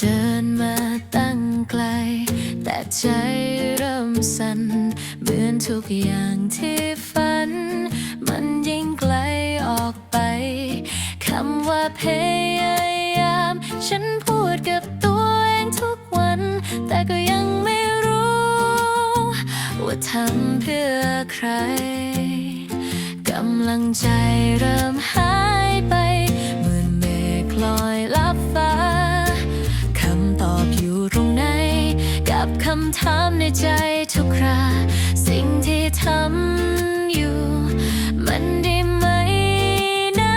เดินมาตั้งไกล แต่ใจเริ่มสั่นเหมือนทุกอย่างที่ฝัน มันยิ่งไกลออกไปคำว่าพยายาม ฉันพูดกับตัวเองทุกวัน แต่ก็ยังไม่รู้ ว่าทำเพื่อใครกำลังใจเริ่มหายำถามในใจทุกครา สิ่งที่ทำอยู่ มันดีไหมนะ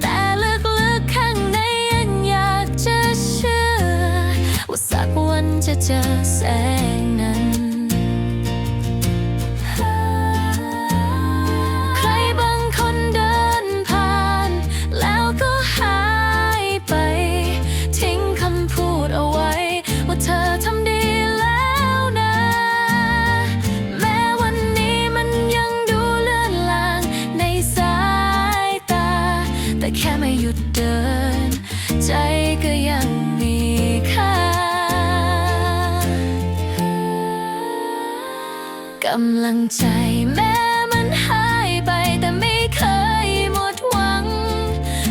แต่ลึกๆข้างในยังอยากจะเชื่อ ว่าสักวันจะเจอแสง ดเดิน ใจก็ยังมีค่ากำลังใจแม้มันหายไปแต่ไม่เคยหมดหวัง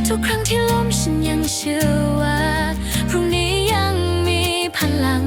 ทุกครั้งที่ล้มฉันยังเชื่อว่า พรุ่งนี้ยังมีพลัง